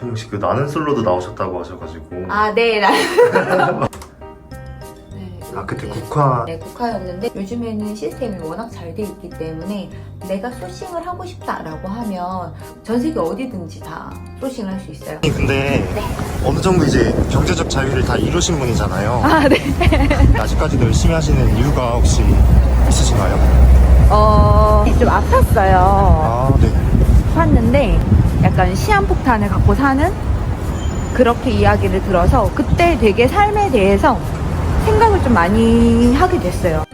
대표님 혹시 그 나는 솔로도 나오셨다고 하셔가지고 아, 네. 나... 네, 아, 그때 네. 국화 네, 국화였는데 요즘에는 시스템이 워낙 잘 돼 있기 때문에 내가 소싱을 하고 싶다라고 하면 전 세계 어디든지 다 소싱을 할 수 있어요. 근데 네. 어느 정도 이제 경제적 자유를 다 이루신 분이잖아요. 아, 네. 아직까지도 열심히 하시는 이유가 혹시 있으신가요? 어, 좀 아팠어요. 아, 네. 아팠는데 약간 시한폭탄을 갖고 사는 그렇게 이야기를 들어서 그때 되게 삶에 대해서 생각을 좀 많이 하게 됐어요.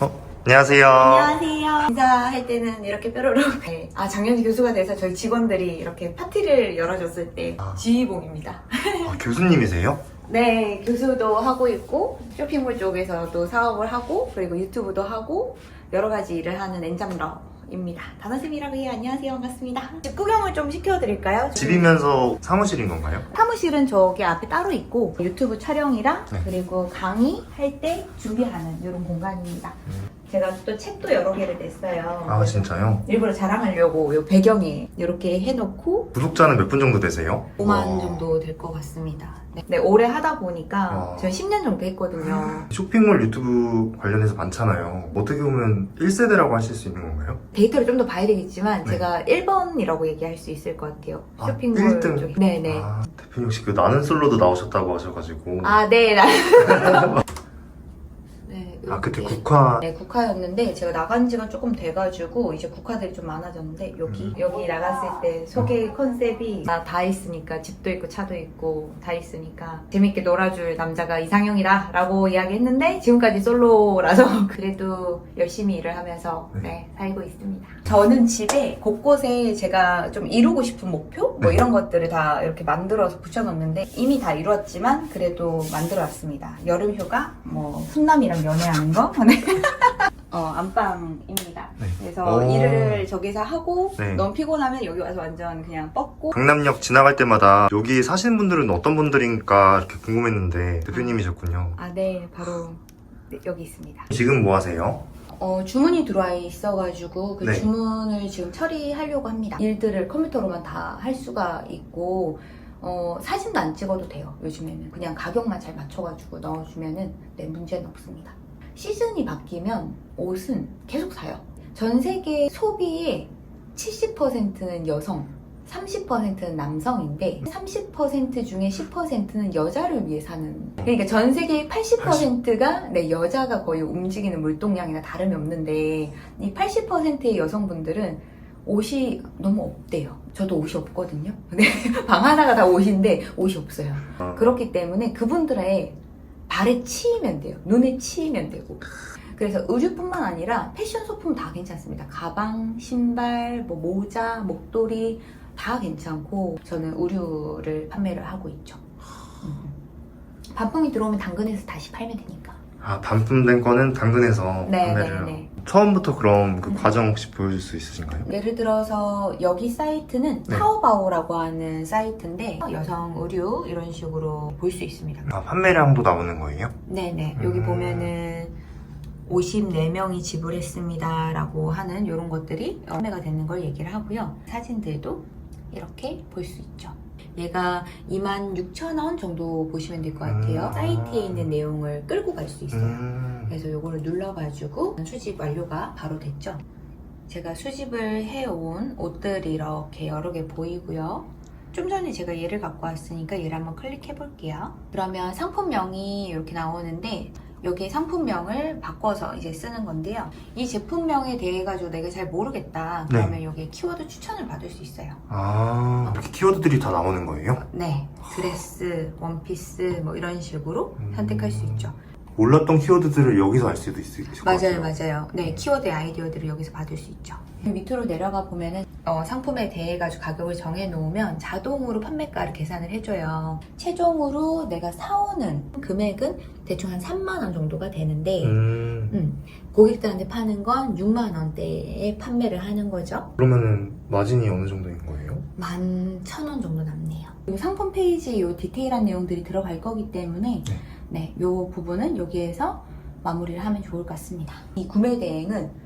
어, 안녕하세요. 안녕하세요. 인사할 때는 이렇게 뾰로롱. 네. 아, 작년 교수가 돼서 저희 직원들이 이렇게 파티를 열어줬을 때 아. 지휘봉입니다. 아, 교수님이세요? 네, 교수도 하고 있고 쇼핑몰 쪽에서도 사업을 하고 그리고 유튜브도 하고 여러 가지 일을 하는 엔잡러입니다. 단어쌤이라고 해요. 안녕하세요. 반갑습니다. 구경을 좀 시켜드릴까요? 집이면서 사무실인 건가요? 사무실은 저기 앞에 따로 있고 유튜브 촬영이랑 네. 그리고 강의할 때 준비하는 이런 공간입니다. 음. 제가 또 책도 여러 개를 냈어요. 아, 진짜요? 일부러 자랑하려고 요 배경에 이렇게 해놓고 구독자는 몇 분 정도 되세요? 5만 와. 정도 될 것 같습니다. 네, 네, 오래 하다 보니까 와. 제가 10년 정도 했거든요. 쇼핑몰 유튜브 관련해서 많잖아요. 어떻게 보면 1세대라고 하실 수 있는 건가요? 데이터를 좀 더 봐야 되겠지만 네. 제가 1번이라고 얘기할 수 있을 것 같아요. 아, 쇼핑몰 일등? 쪽에. 네네. 아, 대표님 혹시 그 나는 솔로도 나오셨다고 하셔가지고. 아, 네. 나... 네, 아, 그때 이렇게. 국화. 네, 국화였는데 제가 나간 지가 조금 돼가지고 이제 국화들이 좀 많아졌는데 여기 음. 여기 나갔을 때 소개 컨셉이 나 다 있으니까 집도 있고 차도 있고 다 있으니까 재밌게 놀아줄 남자가 이상형이다 라고 이야기했는데 지금까지 솔로라서 그래도 열심히 일을 하면서 네. 네, 살고 있습니다. 저는 집에 곳곳에 제가 좀 이루고 싶은 목표 뭐 네. 이런 것들을 다 이렇게 만들어서 붙여놓는데 이미 다 이루었지만 그래도 만들어왔습니다. 여름 휴가, 뭐 훈남이랑 연애하는 거, 네. 어 안방입니다. 네. 그래서 오. 일을 저기서 하고 네. 너무 피곤하면 여기 와서 완전 그냥 뻗고 강남역 지나갈 때마다 여기 사시는 분들은 어떤 분들인가 이렇게 궁금했는데 대표님이셨군요. 아 네 바로 네, 여기 있습니다. 지금 뭐 하세요? 어, 주문이 들어와 있어가지고 그 네. 주문을 지금 처리하려고 합니다. 일들을 컴퓨터로만 다 할 수가 있고 어, 사진도 안 찍어도 돼요. 요즘에는 그냥 가격만 잘 맞춰가지고 넣어주면은 네 문제는 없습니다. 시즌이 바뀌면 옷은 계속 사요. 전 세계 소비의 70%는 여성, 30%는 남성인데 30% 중에 10%는 여자를 위해 사는 그러니까 전 세계의 80%가 네, 여자가 거의 움직이는 물동량이나 다름이 없는데 이 80%의 여성분들은 옷이 너무 없대요. 저도 옷이 없거든요. 네, 방 하나가 다 옷인데 옷이 없어요. 어, 그렇기 때문에 그분들의 발에 치이면 돼요. 눈에 치이면 되고. 그래서 의류뿐만 아니라 패션 소품 다 괜찮습니다. 가방, 신발, 뭐 모자, 목도리 다 괜찮고 저는 의류를 판매를 하고 있죠. 음. 반품이 들어오면 당근에서 다시 팔면 되니까. 아, 반품된 거는 당근에서 네, 판매를. 네, 네. 처음부터 그럼 그 음. 과정 혹시 보여줄 수 있으신가요? 예를 들어서 여기 사이트는 네. 타오바오라고 하는 사이트인데 여성 의류 이런 식으로 볼 수 있습니다. 아, 판매량도 나오는 거예요? 네네 여기 음. 보면은 54명이 지불했습니다 라고 하는 이런 것들이 판매가 되는 걸 얘기를 하고요 사진들도 이렇게 볼 수 있죠 얘가 26,000원 정도 보시면 될 것 같아요 음. 사이트에 있는 내용을 끌고 갈 수 있어요 음. 그래서 이거를 눌러가지고 수집 완료가 바로 됐죠. 제가 수집을 해온 옷들이 이렇게 여러 개 보이고요. 좀 전에 제가 얘를 갖고 왔으니까 얘를 한번 클릭해 볼게요. 그러면 상품명이 이렇게 나오는데 여기 상품명을 바꿔서 이제 쓰는 건데요. 이 제품명에 대해 가지고 내가 잘 모르겠다. 네. 그러면 여기 키워드 추천을 받을 수 있어요. 아, 이렇게 키워드들이 다 나오는 거예요? 네, 드레스, 원피스 뭐 이런 식으로 음. 선택할 수 있죠. 몰랐던 키워드들을 여기서 알 수도 있을 것 맞아요, 같아요. 맞아요. 네, 키워드 아이디어들을 여기서 받을 수 있죠. 밑으로 내려가 보면은 어, 상품에 대해 가지고 가격을 정해 놓으면 자동으로 판매가를 계산을 해줘요. 최종으로 내가 사오는 금액은 대충 한 3만 원 정도가 되는데 음, 음, 고객들한테 파는 건 6만 원대에 판매를 하는 거죠. 그러면은 마진이 어느 정도인 거예요? 11,000원 정도 남네요. 이 상품 페이지에 이 디테일한 내용들이 들어갈 거기 때문에 네. 네, 이 부분은 여기에서 마무리를 하면 좋을 것 같습니다. 이 구매 대행은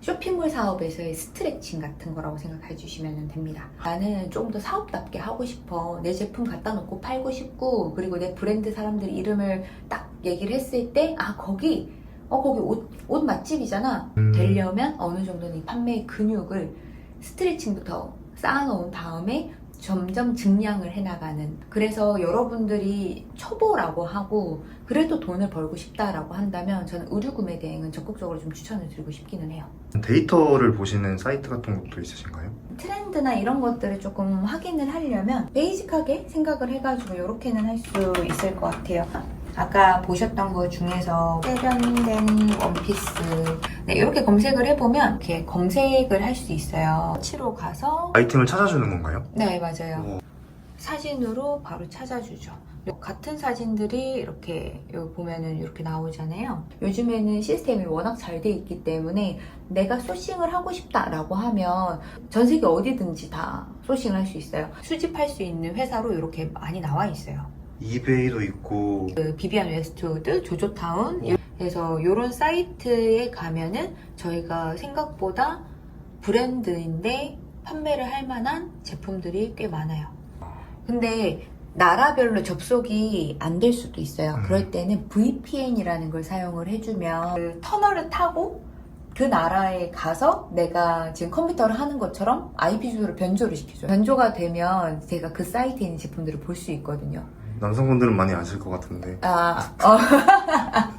쇼핑몰 사업에서의 스트레칭 같은 거라고 생각해 주시면 됩니다. 나는 좀더 사업답게 하고 싶어. 내 제품 갖다 놓고 팔고 싶고, 그리고 내 브랜드 사람들 이름을 딱 얘기를 했을 때, 아, 거기, 어, 거기 옷, 옷 맛집이잖아. 음. 되려면 어느 정도는 이 판매의 근육을 스트레칭부터 쌓아놓은 다음에 점점 증량을 해나가는. 그래서 여러분들이 초보라고 하고, 그래도 돈을 벌고 싶다라고 한다면, 저는 의류 구매 대행은 적극적으로 좀 추천을 드리고 싶기는 해요. 데이터를 보시는 사이트 같은 것도 있으신가요? 트렌드나 이런 것들을 조금 확인을 하려면 베이직하게 생각을 해가지고 이렇게는 할 수 있을 것 같아요. 아까 보셨던 것 중에서 세련된 원피스 네, 이렇게 검색을 해보면 이렇게 검색을 할 수 있어요. 치로 가서 아이템을 찾아주는 건가요? 네 맞아요. 오. 사진으로 바로 찾아주죠. 같은 사진들이 이렇게 여기 보면은 이렇게 나오잖아요. 요즘에는 시스템이 워낙 잘 돼 있기 때문에 내가 소싱을 하고 싶다라고 하면 전 세계 어디든지 다 소싱을 할 수 있어요. 수집할 수 있는 회사로 이렇게 많이 나와 있어요. 이베이도 있고 그 비비안 웨스트우드, 조조타운 그래서 이런 사이트에 가면은 저희가 생각보다 브랜드인데 판매를 할 만한 제품들이 꽤 많아요. 근데 나라별로 접속이 안 될 수도 있어요. 음. 그럴 때는 VPN이라는 걸 사용을 해주면 그 터널을 타고 그 나라에 가서 내가 지금 컴퓨터를 하는 것처럼 IP 주소를 변조를 시켜줘요. 변조가 되면 제가 그 사이트에 있는 제품들을 볼 수 있거든요. 남성분들은 많이 아실 것 같은데 아, 어.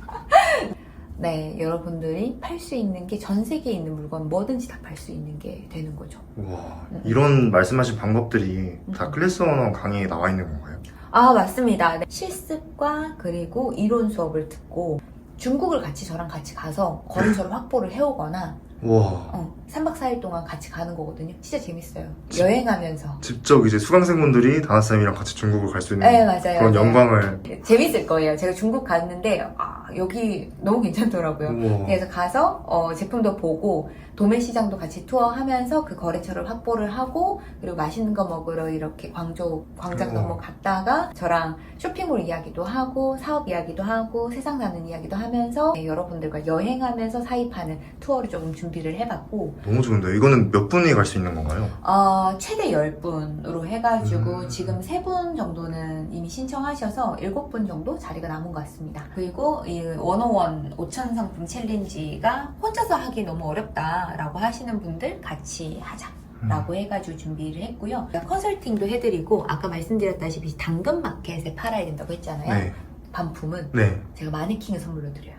네, 여러분들이 팔 수 있는 게 전 세계에 있는 물건 뭐든지 다 팔 수 있는 게 되는 거죠. 우와 음. 이런 말씀하신 방법들이 다 음. 클래스 언어 강의에 나와 있는 건가요? 아, 맞습니다. 네. 실습과 그리고 이론 수업을 듣고 중국을 같이 저랑 같이 가서 거래처를 확보를 해오거나 우 와 어, 3박 4일 동안 같이 가는 거거든요. 진짜 재밌어요. 여행하면서. 직접 이제 수강생분들이 다나쌤이랑 같이 중국을 갈 수 있는 네, 맞아요. 그런 맞아요. 영광을 재밌을 거예요. 제가 중국 갔는데 아, 여기 너무 괜찮더라고요. 우와 그래서 가서 어, 제품도 보고 도매 시장도 같이 투어하면서 그 거래처를 확보를 하고 그리고 맛있는 거 먹으러 이렇게 광주 광장도 어. 한번 갔다가 저랑 쇼핑몰 이야기도 하고 사업 이야기도 하고 세상 사는 이야기도 하면서 네, 여러분들과 여행하면서 사입하는 투어를 조금 준비를 해봤고 너무 좋은데 이거는 몇 분이 갈 수 있는 건가요? 어, 최대 10분으로 해가지고 음. 지금 3분 정도는 이미 신청하셔서 7분 정도 자리가 남은 것 같습니다. 그리고 이 원어원 5천 상품 챌린지가 혼자서 하기 너무 어렵다라고 하시는 분들 같이 하자 라고 해가지고 준비를 했고요. 컨설팅도 해드리고 아까 말씀드렸다시피 당근마켓에 팔아야 된다고 했잖아요. 네, 반품은 네 제가 마네킹을 선물로 드려요.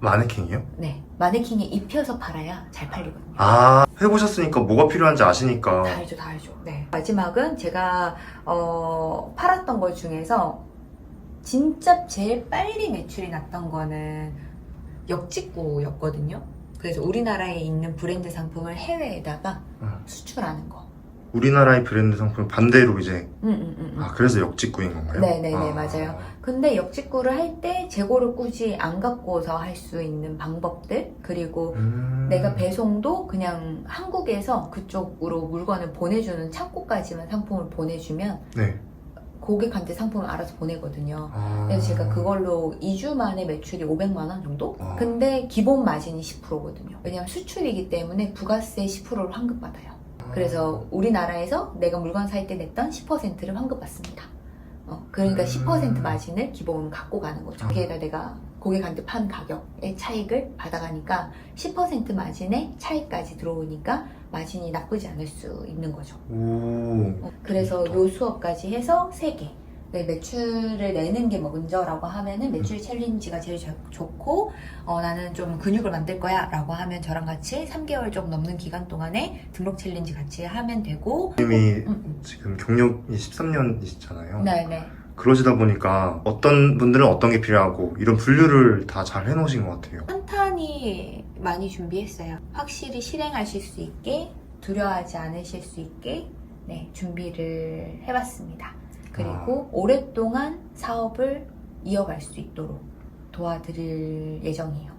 마네킹이요? 네, 마네킹에 입혀서 팔아야 잘 팔리거든요. 아 해보셨으니까 뭐가 필요한지 아시니까 다 알죠, 다 알죠. 네. 마지막은 제가 어, 팔았던 것 중에서 진짜 제일 빨리 매출이 났던 거는 역직구였거든요. 그래서 우리나라에 있는 브랜드 상품을 해외에다가 음. 수출하는 거. 우리나라의 브랜드 상품 반대로 이제 음, 음, 음, 음. 아 그래서 역직구인 건가요? 네네네, 아. 맞아요. 근데 역직구를 할 때 재고를 꾸지 안 갖고서 할 수 있는 방법들 그리고 음. 내가 배송도 그냥 한국에서 그쪽으로 물건을 보내주는 창고까지만 상품을 보내주면 네. 고객한테 상품을 알아서 보내거든요. 아. 그래서 제가 그걸로 2주 만에 매출이 500만 원 정도? 아. 근데 기본 마진이 10%거든요. 왜냐면 수출이기 때문에 부가세 10%를 환급받아요. 그래서 우리나라에서 내가 물건 살 때 냈던 10%를 환급받습니다. 어, 그러니까 음. 10% 마진을 기본 갖고 가는 거죠. 거기에다 내가 고객한테 판 가격의 차익을 받아가니까 10% 마진의 차익까지 들어오니까 마진이 나쁘지 않을 수 있는 거죠. 오. 어, 그래서 요 수업까지 해서 3개. 네, 매출을 내는 게뭐 먼저라고 하면은 매출 챌린지가 제일 저- 좋고, 어, 나는 좀 근육을 만들 거야 라고 하면 저랑 같이 3개월 좀 넘는 기간 동안에 등록 챌린지 같이 하면 되고, 님이 음, 음. 지금 경력이 13년이시잖아요. 네네. 그러시다 보니까 어떤 분들은 어떤 게 필요하고 이런 분류를 다 잘 해놓으신 것 같아요. 탄탄히 많이 준비했어요. 확실히 실행하실 수 있게, 두려워하지 않으실 수 있게, 네, 준비를 해봤습니다. 그리고 오랫동안 사업을 이어갈 수 있도록 도와드릴 예정이에요.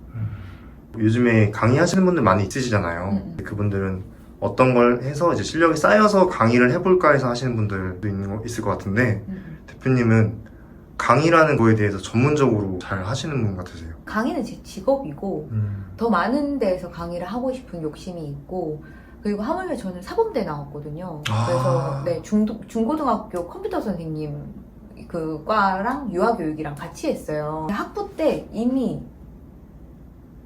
요즘에 강의하시는 분들 많이 있으시잖아요. 음, 음. 그분들은 어떤 걸 해서 이제 실력이 쌓여서 강의를 해볼까 해서 하시는 분들도 있는 거, 있을 것 같은데 음, 대표님은 강의라는 거에 대해서 전문적으로 잘 하시는 분 같으세요. 강의는 제 직업이고 더 많은 데에서 강의를 하고 싶은 욕심이 있고 그리고 하물며 저는 사범대 나왔거든요. 아. 그래서 네 중도, 중고등학교 컴퓨터 선생님 그 과랑 유아교육이랑 같이 했어요. 학부 때 이미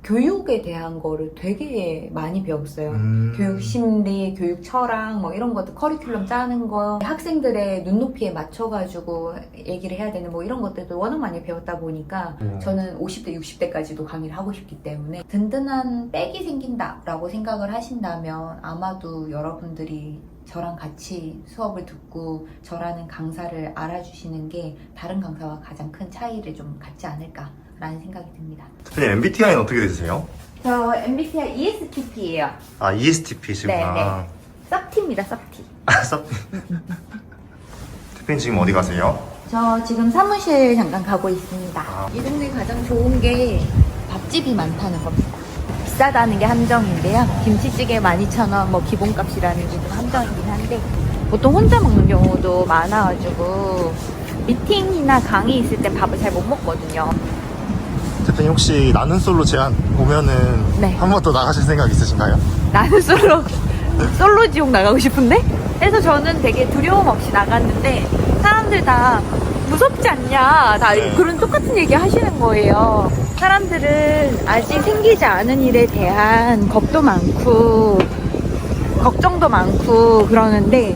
교육에 대한 거를 되게 많이 배웠어요. 음. 교육 심리, 교육 철학, 뭐 이런 것들, 커리큘럼 짜는 거, 학생들의 눈높이에 맞춰가지고 얘기를 해야 되는 뭐 이런 것들도 워낙 많이 배웠다 보니까 음. 저는 50대, 60대까지도 강의를 하고 싶기 때문에 든든한 백이 생긴다라고 생각을 하신다면 아마도 여러분들이 저랑 같이 수업을 듣고 저라는 강사를 알아주시는 게 다른 강사와 가장 큰 차이를 좀 갖지 않을까 라는 생각이 듭니다. 대표님 MBTI는 어떻게 되세요? 저 MBTI ESTP예요. 아 ESTP시구나. 쌉티입니다, 쌉티. 아, 섭. 대표님 지금 어디 가세요? 저 지금 사무실 잠깐 가고 있습니다. 아. 이 동네 가장 좋은 게 밥집이 많다는 겁니다. 비싸다는 게 함정인데요. 김치찌개 12,000원, 뭐 기본값이라는 게 좀 함정이긴 한데 보통 혼자 먹는 경우도 많아가지고 미팅이나 강의 있을 때 밥을 잘 못 먹거든요. 대표님 혹시 나는 솔로 제안 오면은 네. 한 번 더 나가실 생각 있으신가요? 나는 솔로 솔로 지옥 나가고 싶은데 그래서 저는 되게 두려움 없이 나갔는데 사람들 다 무섭지 않냐 다 네. 그런 똑같은 얘기 하시는 거예요 사람들은 아직 생기지 않은 일에 대한 겁도 많고 걱정도 많고 그러는데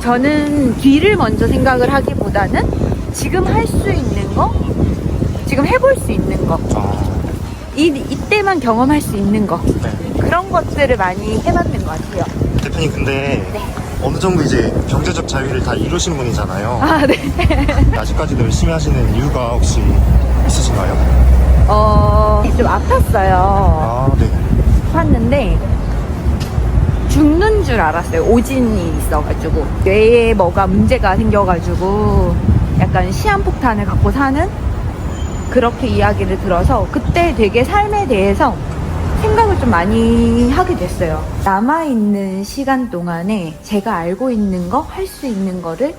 저는 뒤를 먼저 생각을 하기보다는 지금 할 수 있는 거 지금 해볼 수 있는 거 어, 이, 이때만 경험할 수 있는 거 네. 그런 것들을 많이 해봤는 것 같아요. 대표님 근데 네. 어느 정도 이제 경제적 자유를 다 이루신 분이잖아요. 아, 네. 아직까지도 열심히 하시는 이유가 혹시 있으신가요? 어, 좀 아팠어요. 아, 네. 아팠는데, 죽는 줄 알았어요. 오진이 있어가지고. 뇌에 뭐가 문제가 생겨가지고, 약간 시한폭탄을 갖고 사는? 그렇게 이야기를 들어서, 그때 되게 삶에 대해서 생각을 좀 많이 하게 됐어요. 남아있는 시간 동안에 제가 알고 있는 거, 할 수 있는 거를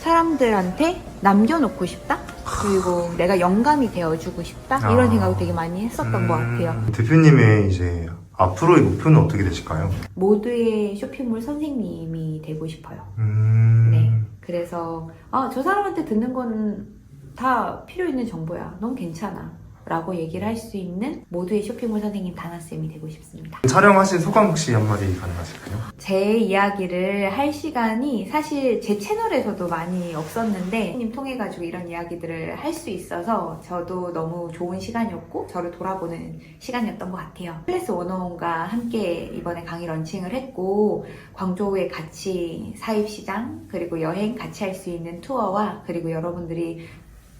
사람들한테 남겨놓고 싶다? 그리고 내가 영감이 되어주고 싶다? 이런 아. 생각을 되게 많이 했었던 것 같아요. 음, 대표님의 이제 앞으로의 목표는 어떻게 되실까요? 모두의 쇼핑몰 선생님이 되고 싶어요. 음, 네. 그래서, 아, 저 사람한테 듣는 건 다 필요 있는 정보야. 넌 괜찮아. 라고 얘기를 할 수 있는 모두의 쇼핑몰 선생님 다나쌤이 되고 싶습니다. 촬영하신 소감 혹시 한마디 가능하실까요? 제 이야기를 할 시간이 사실 제 채널에서도 많이 없었는데 님 통해 가지고 이런 이야기들을 할 수 있어서 저도 너무 좋은 시간이었고 저를 돌아보는 시간이었던 것 같아요. 클래스 101과 함께 이번에 강의 런칭을 했고 광저우에 같이 사입시장 그리고 여행 같이 할 수 있는 투어와 그리고 여러분들이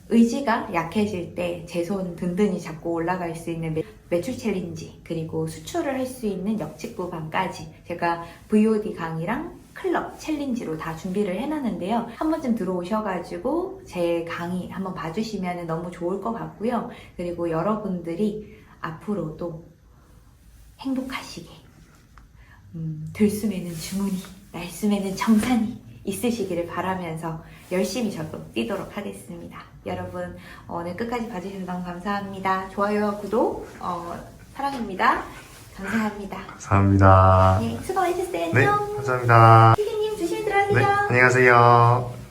의지가 약해질 때 제 손 든든히 잡고 올라갈 수 있는 매, 매출 챌린지 그리고 수출을 할 수 있는 역직구방까지 제가 VOD 강의랑 클럽 챌린지로 다 준비를 해놨는데요. 한 번쯤 들어오셔가지고 제 강의 한번 봐주시면 너무 좋을 것 같고요. 그리고 여러분들이 앞으로도 행복하시게 음, 들숨에는 주문이 날숨에는 정산이 있으시기를 바라면서 열심히 저도 뛰도록 하겠습니다. 여러분 오늘 끝까지 봐주셔서 너무 감사합니다. 좋아요와 구독 어, 사랑입니다. 감사합니다. 감사합니다. 네, 수고하셨어요. 네, 안녕. 감사합니다. 피디님 조심히 네, 들어가세요. 안녕히 가세요.